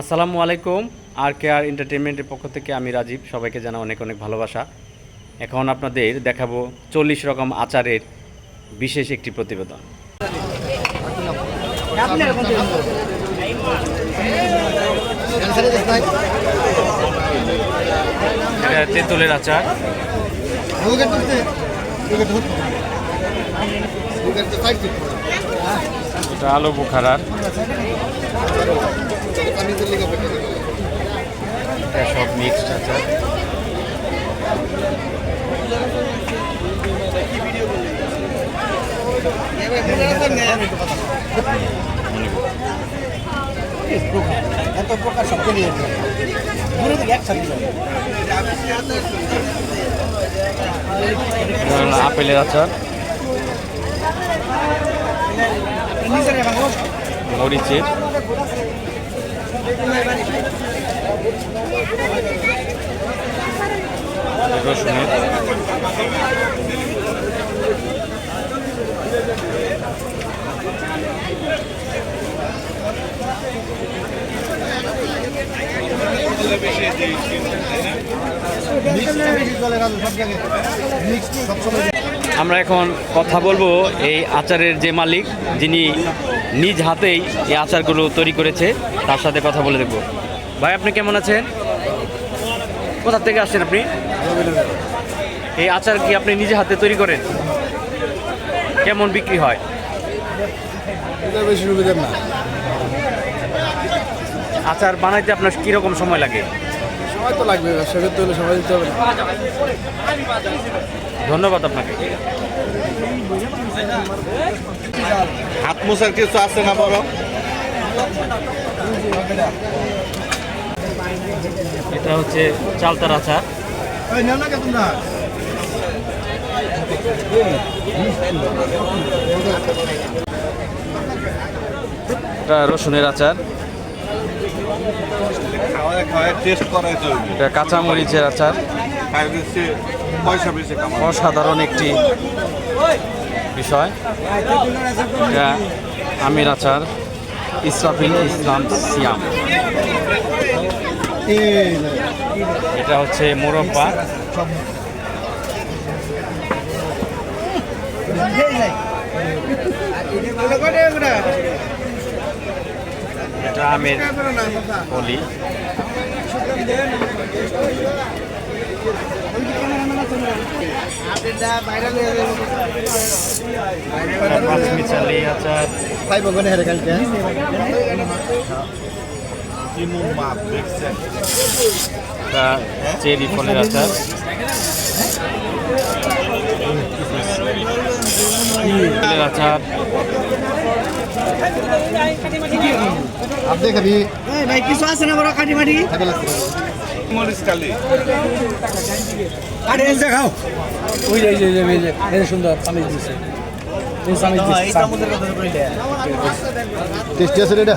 আসসালামু আলাইকুম, আর কে আর এন্টারটেনমেন্টের পক্ষ থেকে আমি রাজীব, সবাইকে জানা অনেক অনেক ভালোবাসা। এখন আপনাদের দেখাবো চল্লিশ রকম আচারের বিশেষ একটি প্রতিবেদন। তেঁতুলের আচার। এটা আলু বুখারার। এটা সব মিক্সড আচার এত প্রকার সব করে ঘুরে থেকে একসাথে আপেলের আচার। মরিচের। রসুনের গেল সব জায়গায়। মিক্স সবসময় আমরা এখন কথা বলব এই আচারের যে মালিক যিনি নিজ হাতেই এই আচারগুলো তৈরি করেছে তার সাথে কথা বলে দেখব। ভাই আপনি কেমন আছেন? কোথা থেকে আসছেন আপনি? এই আচার কি আপনি নিজে হাতে তৈরি করেন? কেমন বিক্রি হয়? বেশি সুবিধার না। আচার বানাইতে আপনার কীরকম সময় লাগে? সময় তো লাগবে ব্যবসা করতে হলে সময় দিতে হবে ধন্যবাদ আপনাকে। হাত মোছার কিছু আছে না বড় এটা হচ্ছে চালতার আচার। ওই নেও না কে তোমরা? এটা রসুনের আচার। এটা কাঁচা মরিচের আচার অসাধারণ একটি বিষয়। আমির আচার ইসরাফিল ইসলাম সিয়াম। এটা হচ্ছে মোরব্বা। এটা আমের কলি আচার পাইব কোনে হেরে কালকে চেরি ফলের আচার আচার আপ দেখাবি ভাই কিছু আছে না বড় কাটি মাটি? মরিচ কালি আরে এই দেখাও ওই যে এই যে এই যে এই সুন্দর সামিজ দিচ্ছে টেস্টি আছে রে এটা?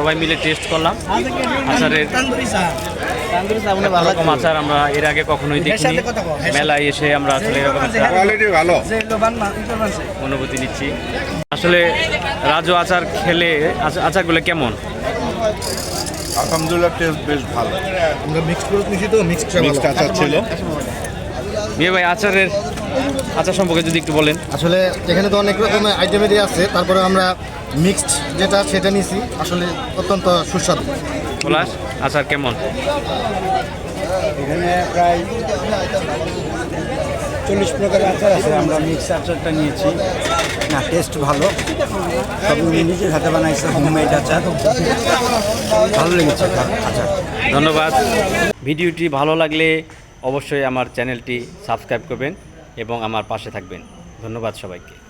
সবাই মিলে টেস্ট করলাম। আচারের তান্দুরি চা তান্দুরি চা এত রকম আচার আমরা এর আগে কখনোই দেখিনি। মেলায় এসে আমরা আসলে এরকম ভালো। অনুভূতি নিচ্ছি। আসলে রাজু আচার খেলে আচার- আচারগুলো কেমন? আলহামদুলিল্লাহ টেস্ট বেশ ভালো। আমরা মিক্স করে নিছি তো মিক্স আচার ছিল। বিয়ে ভাই আচারের আচার সম্পর্কে যদি একটু বলেন। আসলে এখানে তো অনেক রকমের আইটেমেরই আছে। তারপরে আমরা মিক্সড যেটা সেটা নিছি। আসলে অত্যন্ত সুস্বাদু। পলাশ আচার কেমন? এখানে প্রায় চল্লিশ প্রকারের আচার আছে। আমরা মিক্স আচারটা নিয়েছি। না টেস্ট ভালো। সব নিজের হাতে বানাইছে হোমমেড আচার। ভালো লেগেছে আচার। ধন্যবাদ। ভিডিওটি ভালো লাগলে অবশ্যই আমার চ্যানেলটি সাবস্ক্রাইব করবেন। এবং আমার পাশে থাকবেন। ধন্যবাদ সবাইকে।